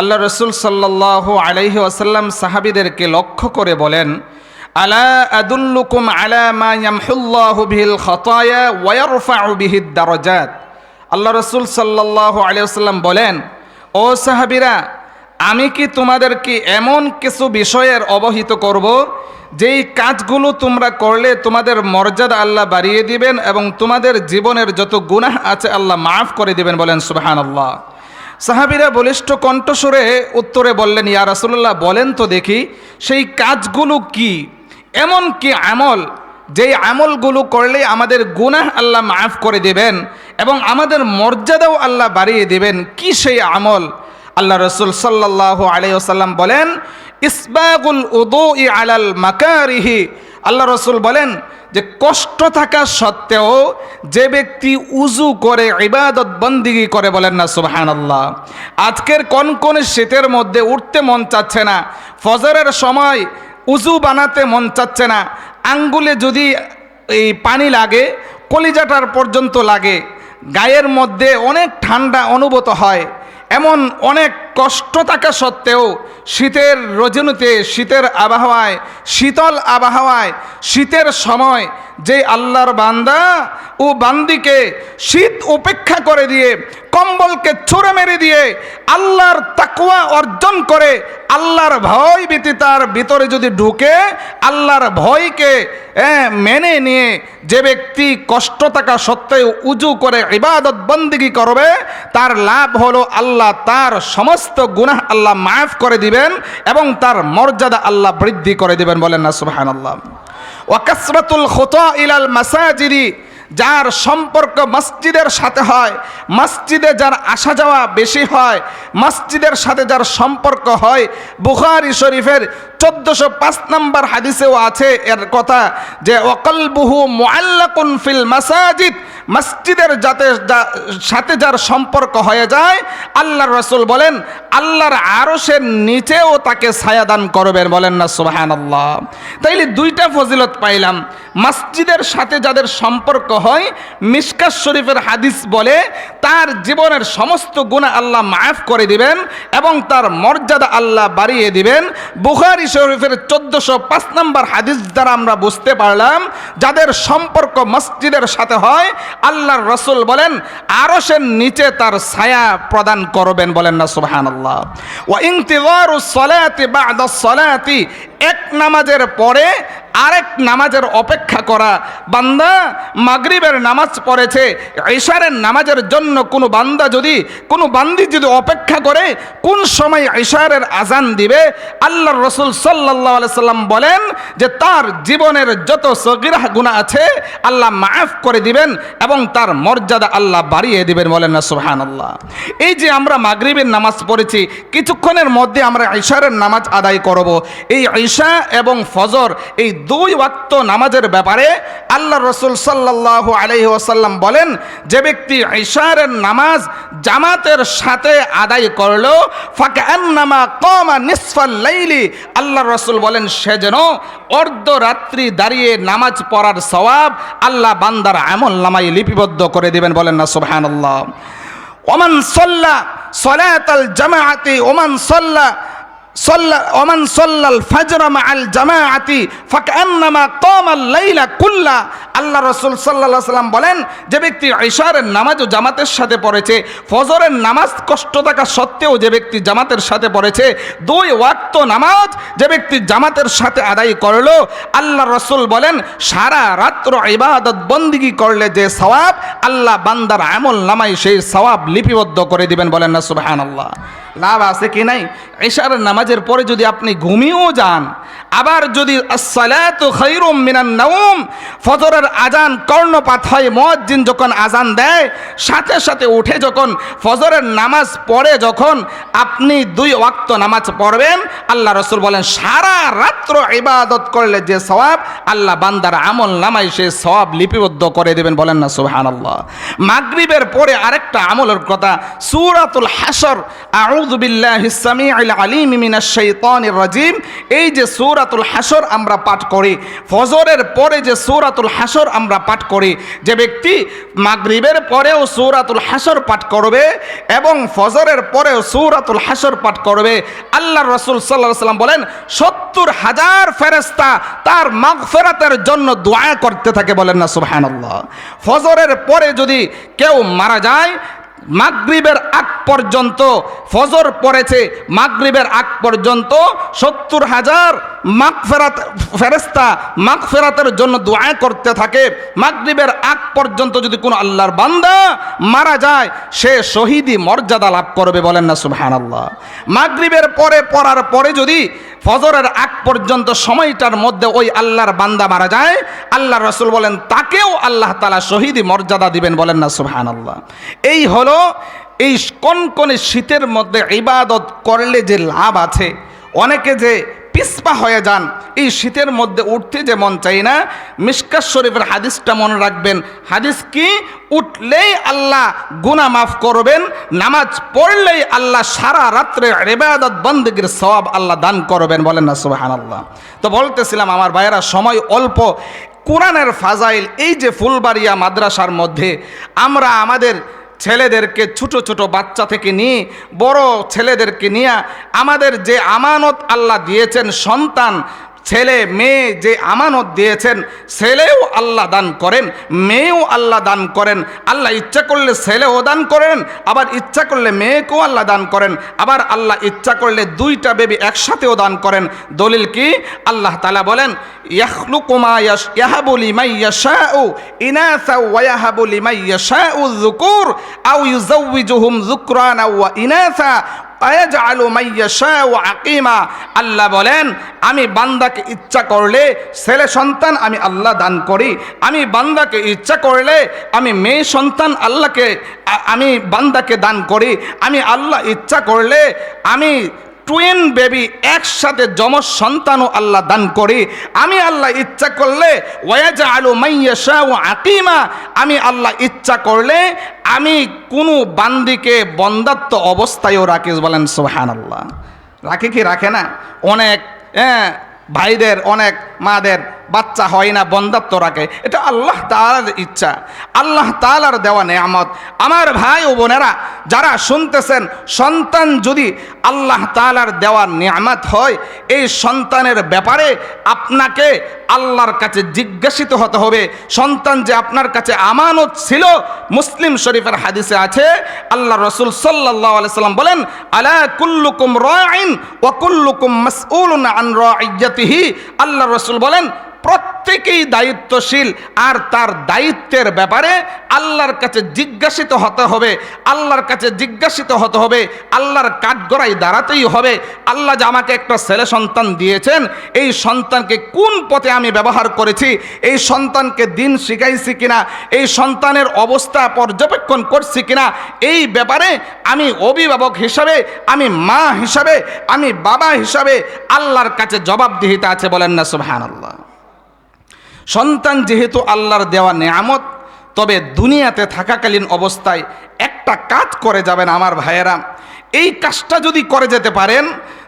আল্লাহ রসুল সাল্লাহ আলাইহি ওয়াসাল্লাম সাহাবিদেরকে লক্ষ্য করে বলেন, আলা আদুল্লুকুম আলা মা ইয়ামহুল্লাহু বিহিল খাতায়া ওয়া আল্লাহ রসুল সাল্লাহ আলাইহি বলেন, ও সাহাবিরা, আমি কি তোমাদেরকে এমন কিছু বিষয়ের অবহিত করব, যেই কাজগুলো তোমরা করলে তোমাদের মর্যাদা আল্লাহ বাড়িয়ে দিবেন এবং তোমাদের জীবনের যত গুনাহ আছে আল্লাহ মাফ করে দিবেন বলেন সুবাহান আল্লাহ সাহাবিরা বলিষ্ঠ কণ্ঠস্বরে উত্তরে বললেন, ইয়া রাসুল্লাহ বলেন তো দেখি, সেই কাজগুলো কি? এমন কি আমল? যেই আমলগুলো করলে আমাদের গুনাহ আল্লাহ মাফ করে দেবেন এবং আমাদের মর্যাদাও আল্লাহ বাড়িয়ে দেবেন। কি সেই আমল? আল্লাহ রসুল সাল্লাহ আলাইসাল্লাম বলেন, ইসবাগুল উদু ই আলাল মাকারিহি। আল্লাহ রসুল বলেন যে কষ্ট থাকা সত্ত্বেও যে ব্যক্তি উজু করে, ইবাদত বন্দিগি করে বলেন না সুবহান আল্লাহ আজকের কনকনে শীতের মধ্যে উঠতে মন চাচ্ছে না, ফজরের সময় উজু বানাতে মন চাচ্ছে না, আঙ্গুলে যদি এই পানি লাগে, কলিজাটার পর্যন্ত লাগে, গায়ের মধ্যে অনেক ঠান্ডা অনুভূত হয়, এমন অনেক কষ্ট থাকা সত্ত্বেও শীতের রজনীতে, শীতের আবহাওয়ায়, শীতল আবহাওয়ায়, শীতের সময় যে আল্লাহর বান্দা ও বান্দিকে শীত উপেক্ষা করে দিয়ে, কম্বলকে ছুঁড়ে মেরে দিয়ে আল্লাহর তাকুয়া অর্জন করে, আল্লাহর ভয় ভীতি তার ভিতরে যদি ঢুকে, আল্লাহর ভয়কে মেনে নিয়ে যে ব্যক্তি কষ্ট থাকা সত্ত্বেও উজু করে ইবাদত বন্দিগি করবে, তার লাভ হলো আল্লাহ তার সমস্ত গুনাহ আল্লাহ মাফ করে দিবেন এবং তার মর্যাদা আল্লাহ বৃদ্ধি করে দিবেন বলেন না সুবহান আল্লাহ ওয়াকাসরাতুল খোতা ইলাল মাসাজিদি যার সম্পর্ক মসজিদের সাথে হয়, মসজিদে যার আসা যাওয়া বেশি হয়, মসজিদের সাথে যার সম্পর্ক হয়, বুখারি শরীফের চোদ্দশো পাঁচ নম্বর হাদিসেও আছে এর কথা যে ওকলবুহু মোয়াল্লাকুন ফিল মাসাজিদ, মসজিদের যাতে সাথে যার সম্পর্ক হয়ে যায়, আল্লাহর রসুল বলেন, আল্লাহর আরশের নিচেও তাকে ছায়াদান করবেন বলেন না সুবাহান আল্লাহ তাইলে দুইটা ফজিলত পাইলাম, মসজিদের সাথে যাদের সম্পর্ক হয় মিসকাস শরীফের হাদিস বলে, তার জীবনের সমস্ত গুণা আল্লাহ মাফ করে দিবেন এবং তার মর্যাদা আল্লাহ বাড়িয়ে দিবেন। বুখারি শরীফের চোদ্দশো পাঁচ নম্বর হাদিস দ্বারা আমরা বুঝতে পারলাম, যাদের সম্পর্ক মসজিদের সাথে হয়, আল্লাহর রসুল বলেন, আরশের নিচে তার ছায়া প্রদান করবেন বলেন না সুবহান আল্লাহ ও ইন্তিজারু সলাতি বাদা সলাতি, এক নামাজের পরে আরেক নামাজের অপেক্ষা করা। বান্দা মাগরিবের নামাজ পড়েছে, ঈশারের নামাজের জন্য কোনো বান্দা যদি, কোনো বান্দি যদি অপেক্ষা করে, কোন সময় ঈশারের আজান দিবে? আল্লাহর রসুল সাল্লাহ সাল্লাম বলেন যে তার জীবনের যত সগিরাহ গুণা আছে, আল্লাহ মাফ করে দিবেন এবং তার মর্যাদা আল্লাহ বাড়িয়ে দিবেন বলেন না সুহান আল্লাহ এই যে আমরা মাগরিবের নামাজ পড়েছি, কিছুক্ষণের মধ্যে আমরা ঈশারের নামাজ আদায় করব। এই ঈশা এবং ফজর, এই দুই ওয়াক্ত নামাজের ব্যাপারে আল্লাহ রসুল সাল্লাহ আলহি ওসাল্লাম বলেন, যে ব্যক্তি ঈশারের নামাজ জামাতের সাথে আদায় করল ফাঁকে নামা কমা নিসফাল লাইলি, আল্লাহ রসুল বলেন, সে যেন অর্ধরাত্রি দাঁড়িয়ে নামাজ পড়ার সওয়াব আল্লাহ বান্দার আমল নামাই লিপিবদ্ধ করে দিবেন বলেন না সুবহান আল্লাহ ওমান সল্লা সলাতাল জামাআতি, ওমান সল্লা ওমান সল্লাল ফাজরামা আল জামাআতি ফাকান্নামা কামাল লাইলা কুল্লা আল্লাহ রসুল সাল্লাহ সাল্লাম বলেন, যে ব্যক্তি ঈশারের ও জামাতের সাথে পড়েছে, ফজরের নামাজ কষ্ট থাকা সত্ত্বেও যে ব্যক্তি জামাতের সাথে পড়েছে, দুই ওয়াক্ত নামাজ যে ব্যক্তি জামাতের সাথে আদায় করল, আল্লাহ রসুল বলেন, সারা রাত্র ইবাদত বন্দিগি করলে যে সওয়াব, আল্লাহ বান্দার আমল নামাই সেই সওয়াব লিপিবদ্ধ করে দিবেন বলেন না সুবহান আল্লাহ লাভ আছে কি নাই? ঈশারের নামাজের পরে যদি আপনি ঘুমিয়েও যান আবার যদি ফজরের আজান কর্ণপাত হয়, মুয়াজ্জিন যখন আজান দেয়, সাথে সাথে উঠে যখন ফজরের নামাজ পড়ে যখন আপনি দুই ওয়াক্ত নামাজ পড়বেন, আল্লাহ রসুল বলেন, সারা রাত্র ইবাদত করলে যে সওয়াব, আল্লাহ বান্দার আমল নামাই সে সওয়াব লিপিবদ্ধ করে দেবেন বলেন না, সুবহানাল্লাহ। মাগরিবের পরে আরেকটা আমলের কথা, সুরাতুল হাসর আউযু বিল্লাহিস সামিউল আলিম মিনাশ রাজিম, এই যে সূরাত সূরাতুল হাসর আমরা পাঠ করি। ফজরের পরে যে সূরাতুল হাসর আমরা পাঠ করি, যে ব্যক্তি মাগরিবের পরেও সূরাতুল হাসর পাঠ করবে এবং ফজরের পরেও সূরাতুল হাসর পাঠ করবে আল্লাহ রসুল সাল্লাহ সাল্লাম বলেন, সত্তর হাজার ফেরেস্তা তার মাগফেরাতের জন্য দোয়া করতে থাকে বলেন না, সুবহানাল্লাহ। ফজরের পরে যদি কেউ মারা যায়, মাগরিবের আগ পর্যন্ত, ফজর পড়েছে, মাগরিবের আগ পর্যন্ত সত্তর হাজার মাগফেরাত ফেরেস্তা মাগফেরাতের জন্য দোয়া করতে থাকে। মাগরিবের আগ পর্যন্ত যদি কোনো আল্লাহর বান্দা মারা যায়, সে শহীদি মর্যাদা লাভ করবে বলেন না, সুবহানাল্লাহ। মাগরিবের পরে পড়ার পরে যদি ফজরের আগ পর্যন্ত সময়টার মধ্যে ওই আল্লাহর বান্দা মারা যায় আল্লাহ রসুল বলেন, তাকেও আল্লাহ তালা শহীদি মর্যাদা দিবেন বলেন না সুবহান আল্লাহ এই হলো এই কনকনে শীতের মধ্যে ইবাদত করলে যে লাভ আছে, অনেকে যে পিসপা হয়ে যান। এই শীতের মধ্যে উঠতে যে মন চাই না মিসকাস শরীফের হাদিসটা মনে রাখবেন। হাদিস কি? উঠলেই আল্লাহ গুনাহ মাফ করবেন, নামাজ পড়লেই আল্লাহ সারা রাত্রে রেবাদত বন্দীগীর সওয়াব আল্লাহ দান করবেন বলেন না সুবাহান আল্লাহ তো বলতেছিলাম আমার ভাইয়েরা, সময় অল্প। কোরআনের ফাজাইল, এই যে ফুলবাড়িয়া মাদ্রাসার মধ্যে আমরা আমাদের ছেলেদেরকে, ছোট ছোট বাচ্চা থেকে নিয়ে, বড় ছেলেদেরকে নিয়ে আমাদের যে আমানত আল্লাহ দিয়েছেন সন্তান ছেলে, মেয়ে যে আমানত দিয়েছেন, ছেলেও আল্লাহ দান করেন, মেয়েও আল্লাহ দান করেন। আল্লাহ ইচ্ছা করলে ছেলেও দান করেন, আবার ইচ্ছা করলে মেয়েকেও আল্লাহ দান করেন। আবার আল্লাহ ইচ্ছা করলে দুইটা বেবি একসাথেও দান করেন। দলিল কি? আল্লাহ তালা বলেন ইনাসা আল্লাহ বলেন, আমি বান্দাকে ইচ্ছা করলে ছেলে সন্তান আমি আল্লাহ দান করি। আমি বান্দাকে ইচ্ছা করলে আমি মেয়ে সন্তান আল্লাহকে, আমি বান্দাকে দান করি। আমি আল্লাহ ইচ্ছা করলে আমি টুইন বেবি একসাথে যমজ সন্তানও আল্লাহ দান করে। আমি আল্লাহ ইচ্ছা করলে ওয়াজা আলু মাইয়াশা ও আকিমা। আমি আল্লাহ ইচ্ছা করলে, আমি কোনো বান্দিকে বন্দাত্ম অবস্থায়ও রাখি। বলেন সোহান আল্লাহ রাখে কি? রাখে না। অনেক হ্যাঁ ভাইদের, অনেক মাদের বাচ্চা হয় না, বন্দাত্ম রাখে। এটা আল্লাহ তালার ইচ্ছা। আল্লাহ তালার দেওয়া নেয়ামত। আমার ভাই ও বোনেরা, যারা শুনতেছেন, সন্তান যদি আল্লাহ তালার দেওয়া নিয়ামত হয়, এই সন্তানের ব্যাপারে আপনাকে আল্লাহর কাছে জিজ্ঞাসিত হতে হবে। সন্তান যে আপনার কাছে আমানত ছিল, মুসলিম শরীফের হাদিসে আছে আল্লাহ রসুল সাল্লাহ সাল্লাম বলেন, আলা কুল্লুকুম রাইন ওয়া কুল্লুকুম মাসউলুন আন আল্লাহ রসুল বলেন প্রত্যেকেই দায়িত্বশীল, আর তার দায়িত্বের ব্যাপারে আল্লাহর কাছে জিজ্ঞাসিত হতে হবে, আল্লাহর কাছে জিজ্ঞাসিত হতে হবে, আল্লাহর কাঠগড়াই দাঁড়াতেই হবে। আল্লাহ যে আমাকে একটা ছেলে সন্তান দিয়েছেন, এই সন্তানকে কোন পথে আমি ব্যবহার করেছি, এই সন্তানকে দিন শিখাইছি কিনা, এই সন্তানের অবস্থা পর্যবেক্ষণ করছি কিনা, এই ব্যাপারে আমি অভিভাবক হিসাবে, আমি মা হিসাবে, আমি বাবা হিসাবে আল্লাহর কাছে জবাবদিহিতা আছে বলেন না সুবহান আল্লাহ সন্তান যেহেতু আল্লাহর দেওয়া নেয়ামত, তবে দুনিয়াতে থাকাকালীন অবস্থায় একটা কাজ করে যাবেন আমার ভাইয়েরা। এই কাজটা যদি করে যেতে পারেন,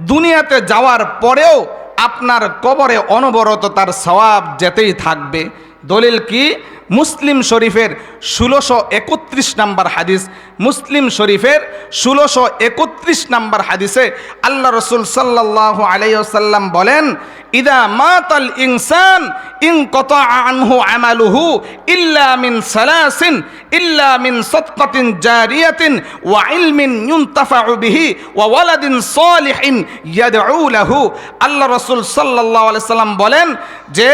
দুনিয়াতে যাওয়ার পরেও আপনার কবরে অনবরত তার সওয়াব যেতেই থাকবে। দলিল কি? মুসলিম শরীফের ষোলোশো একত্রিশ নাম্বার হাদিস মুসলিম শরীফের ষোলোশো একত্রিশ নাম্বার হাদিসে আল্লাহ রসুল সাল্লাহ আলাইসাল্লাম বলেন, ইদা মাতাল ইনসান ইন কত আনহু আমালুহু ইল্লা মিন সালাসিন ইল্লা মিন সদকাতিন জারিয়াতিন ওয়া ইলমিন ইউনতাফাউ বিহি ওয়া ওয়ালাদিন সালিহিন ইয়াদউ লাহু। আল্লাহ রসুল সাল্লাল্লাহু আলাইহি সাল্লাম বলেন যে,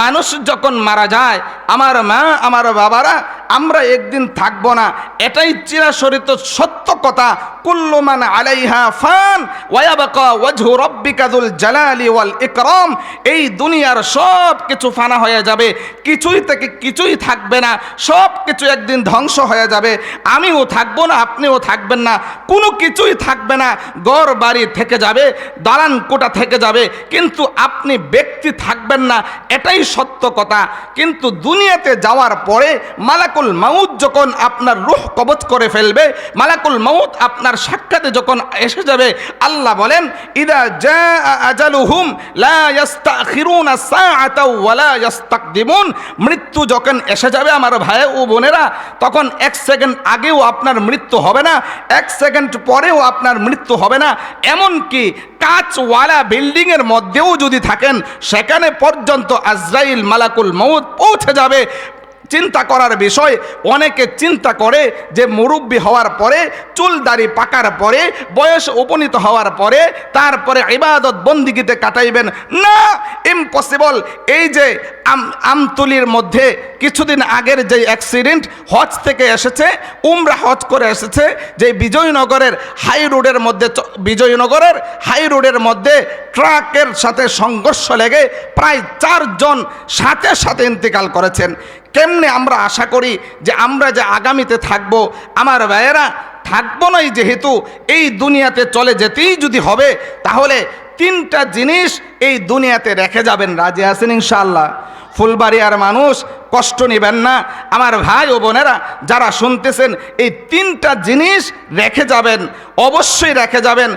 মানুষ যখন মারা যায়, আমার মা, আমার বাবারা আমরা একদিন থাকব না। এটাই চিরাশরিত সত্য কথা। কুল্লু মান আলাইহা ফান, ওয়ায়াবাকা ওয়াজহু রাব্বিকা যুল জালালি ওয়াল ইকরাম। এই দুনিয়ার সব কিছু ফানা হয়ে যাবে। কিছুই থেকে কিছুই থাকবে না। সব কিছু একদিন ধ্বংস হয়ে যাবে। আমিও থাকব না, আপনিও থাকবেন না। কোনো কিছুই থাকবে না। গড় বাড়ি থেকে যাবে, দালান কোটা থেকে যাবে। কিন্তু আপনি ব্যক্তি থাকবেন না। এটাই সত্য কথা। কিন্তু দুনিয়াতে যাওয়ার পরে মালাকুল মালাকুল মাউত যখন আপনার রুহ কবচ করে ফেলবে, মালাকুল মাউত আপনার সাক্ষাতে যখন এসে যাবে, আল্লাহ বলেন, ইদা জা আজালুহুম লা ইয়াস্তাখিরুনা সাআতাও ওয়ালা মৃত্যু যখন এসে যাবে আমার ভাই ও বোনেরা, তখন এক সেকেন্ড আগেও আপনার মৃত্যু হবে না, এক সেকেন্ড পরেও আপনার মৃত্যু হবে না। এমনকি কাঁচওয়ালা বিল্ডিংয়ের মধ্যেও যদি থাকেন, সেখানে পর্যন্ত আজরাইল মালাকুল মৌত পৌঁছে যাবে। চিন্তা করার বিষয়। অনেকে চিন্তা করে যে মুরব্বী হওয়ার পরে চুল দাড়ি পাকার পরে, বয়স উপনীত হওয়ার পরে, তারপরে ইবাদত বন্দিগিতে কাটাইবেন। না ইম্পসিবল এই যে আম, আমতুলির মধ্যে কিছুদিন আগের যে অ্যাক্সিডেন্ট হজ থেকে এসেছে, উমরা হজ করে এসেছে যে বিজয়নগরের হাই রোডের মধ্যে বিজয়নগরের হাই রোডের মধ্যে ট্রাকের সাথে সংঘর্ষ লেগে প্রায় চারজন সাথে সাথে ইন্তেকাল করেছেন। কেমনে আমরা আশা করি যে আমরা যে আগামীতে থাকব? আমার ভাইয়েরা, থাকব নই যেহেতু এই দুনিয়াতে চলে যেতেই যদি হবে, তাহলে তিনটা জিনিস এই দুনিয়াতে রেখে যাবেন। রাজি আছেন ইনশাআল্লাহ? ফুলবাড়িয়ার মানুষ, কষ্ট নেবেন না। আমার ভাই ও বোনেরা, যারা শুনতেছেন, এই তিনটা জিনিস রেখে যাবেন, অবশ্যই রেখে যাবেন।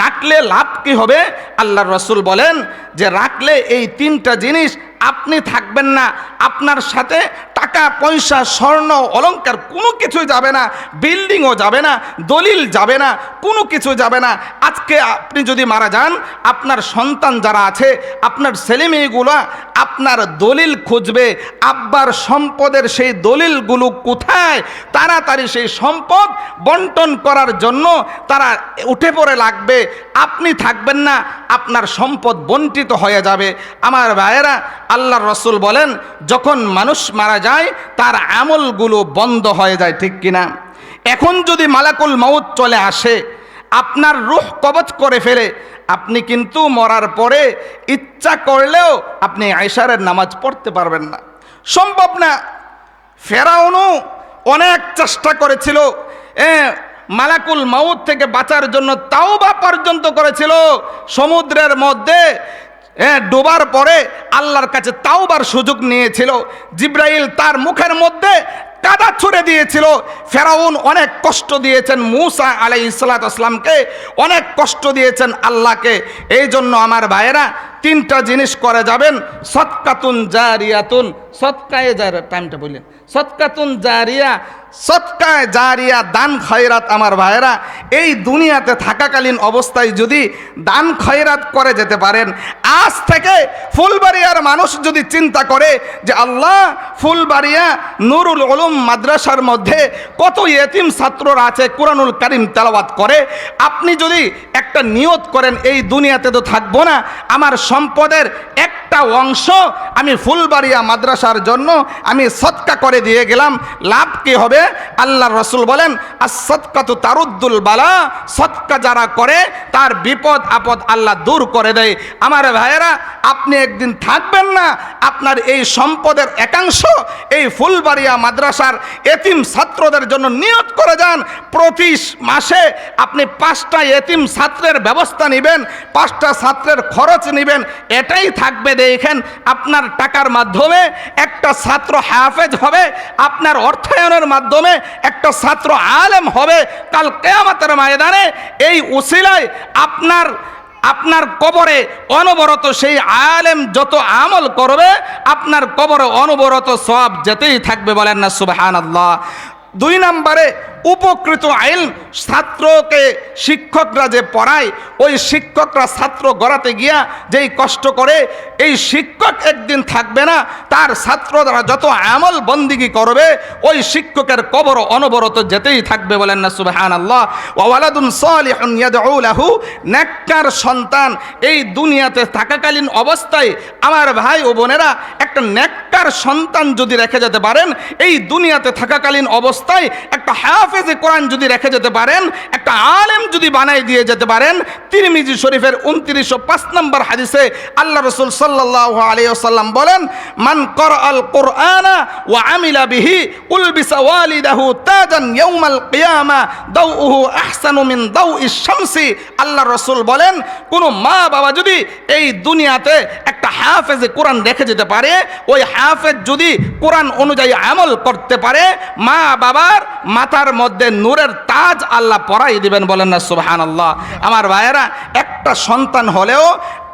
রাখলে লাভ কি হবে? আল্লাহর রসুল বলেন যে, রাখলে এই তিনটা জিনিস আপনি থাকবেন না, আপনার সাথে টাকা, পয়সা, স্বর্ণ, অলংকার কোনো কিছুই যাবে না, বিল্ডিংও যাবে না, দলিল যাবে না, কোনো কিছু যাবে না। আজকে আপনি যদি মারা যান, আপনার সন্তান যারা আছে, আপনার ছেলেমেয়েগুলো আপনার দলিল খুঁজবে, আব্বার সম্পদের সেই দলিলগুলো কোথায়? তাড়াতাড়ি সেই সম্পদ বন্টন করার জন্য তারা উঠে পড়ে লাগবে। আপনি থাকবেন না, আপনার সম্পদ বন্টিত হয়ে যাবে। আমার ভাইয়েরা আল্লাহর রসুল বলেন, যখন মানুষ মারা যায়, তার আমলগুলো বন্ধ হয়ে যায়, ঠিক কিনা? এখন যদি মালাকুল মৌত চলে আসে, আপনার রুহ কবচ করে ফেলে, আপনি কিন্তু মরার পরে ইচ্ছা করলেও আপনি আয়সারের নামাজ পড়তে পারবেন না। সম্ভব না। ফেরাউনও অনেক চেষ্টা করেছিল মালাকুল মাউত থেকে বাঁচার জন্য তাও বা পর্যন্ত করেছিল, সমুদ্রের মধ্যে এ, ডোবার পরে আল্লাহর কাছে তাওবার সুযোগ নিয়েছিল। জিব্রাইল তার মুখের মধ্যে কাদা ছুড়ে দিয়েছিল। ফেরাউন অনেক কষ্ট দিয়েছেন মুসা আলাই ইসলাত আসলামকে অনেক কষ্ট দিয়েছেন আল্লাহকে। এই জন্য আমার ভাইয়েরা তিনটা জিনিস করে যাবেন, সৎকাতুন জারিয়াতুন, সৎকায়ে যার টাইমটা বললেন। সৎকাতুন জারিয়া, সৎকায় জারিয়া দান খয়রাত আমার ভাইয়েরা, এই দুনিয়াতে থাকাকালীন অবস্থায় যদি দান খয়রাত করে যেতে পারেন, আজ থেকে ফুলবাড়িয়ার মানুষ যদি চিন্তা করে যে আল্লাহ, ফুলবাড়িয়া নুরুল উলুম মাদ্রাসার মধ্যে কত ইয়েতিম ছাত্ররা আছে, কোরআনুল কারিম তেলাওয়াত করে, আপনি যদি একটা নিয়ত করেন, এই দুনিয়াতে তো থাকব না, আমার সম্পদের একটা অংশ আমি ফুলবাড়িয়া মাদ্রাসার জন্য আমি সৎকা করে দিয়ে গেলাম। লাভ কি হবে? আল্লাহ রসুল বলেন আর সৎকা তো তারুদ্দুল বালা সৎকা যারা করে, তার বিপদ আপদ আল্লাহ দূর করে দেয়। আমার ভাইয়েরা, আপনি একদিন থাকবেন না, আপনার এই সম্পদের একাংশ এই ফুলবাড়িয়া মাদ্রাসার এতিম ছাত্রদের জন্য নিয়ত করে যান। প্রতি মাসে আপনি পাঁচটা এতিম ছাত্রের ব্যবস্থা নেবেন, পাঁচটা ছাত্রের খরচ নেবেন, এটাই থাকবে দেখেন আপনার টাকার মাধ্যমে একটা ছাত্র হাফেজ হবে, আপনার অর্থায়নের মাধ্যমে একটা ছাত্র আলেম হবে। কাল কেয়ামতের ময়দানে এই উসিলায় আপনার আপনার কবরে অনবরত সেই আলেম যত আমল করবে, আপনার কবরে অনবরত সব যেতেই থাকবে বলেন না আল্লাহ দুই নম্বরে উপকৃত আইন ছাত্রকে শিক্ষকরা যে পড়ায়, ওই শিক্ষকরা ছাত্র গড়াতে গিয়া যেই কষ্ট করে, এই শিক্ষক একদিন থাকবে না, তার ছাত্র দ্বারা যত আমল বন্দিগি করবে, ওই শিক্ষকের কবর অনবরত যেতেই থাকবে বলেন না সুবাহান আল্লাহ ওয়ালাদুন সালিহুন ইয়াদউ লাহু, নেককার সন্তান এই দুনিয়াতে থাকাকালীন অবস্থায় আমার ভাই ও বোনেরা একটা নেককার সন্তান যদি রেখে যেতে পারেন, এই দুনিয়াতে থাকাকালীন অবস্থায় একটা হাফেজে কোরআন যদি রেখে যেতে পারেন, একটা আলেম যদি বানাই দিয়ে যেতে পারেন, তিরমিজি শরীফের উনত্রিশশো পাঁচ নম্বর হাদিসে আল্লাহ রসুল সাল্লাহ আলিয়াল্লাম বলেন, মান কর আল কোরআনা ও আমিলা বিহি উলবিসা ওয়ালিদাহু তাজান ইয়াউমাল কিয়ামা দাউহু আহসানু মিন দাউ শামসি। আল্লাহ রসুল বলেন, কোন মা বাবা যদি এই দুনিয়াতে একটা হাফেজে কোরআন রেখে যেতে পারে, ওই হাফেজ যদি কোরআন অনুযায়ী আমল করতে পারে, মা বাবার মাথার মধ্যে নূরের তাজ আল্লাহ পরাই দিবেন বলেন না সুবহান আল্লাহ আমার ভাইয়েরা, একটা সন্তান হলেও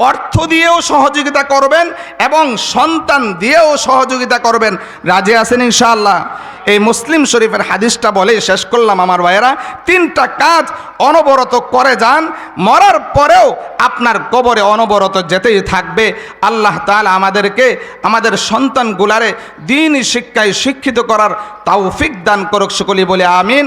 অর্থ দিয়েও সহযোগিতা করবেন এবং সন্তান দিয়েও সহযোগিতা করবেন। রাজি আছেন ইনশাআল্লাহ? এই মুসলিম শরীফের হাদিসটা বলে, শেষ করলাম আমার ভাইয়েরা, তিনটা কাজ অনবরত করে যান, মরার পরেও আপনার কবরে অনবরত যেতেই থাকবে। আল্লাহ তাল আমাদেরকে, আমাদের সন্তানগুলারে দিন শিক্ষায় শিক্ষিত করার তৌফিক দান করুক সকলি বলে আমিন।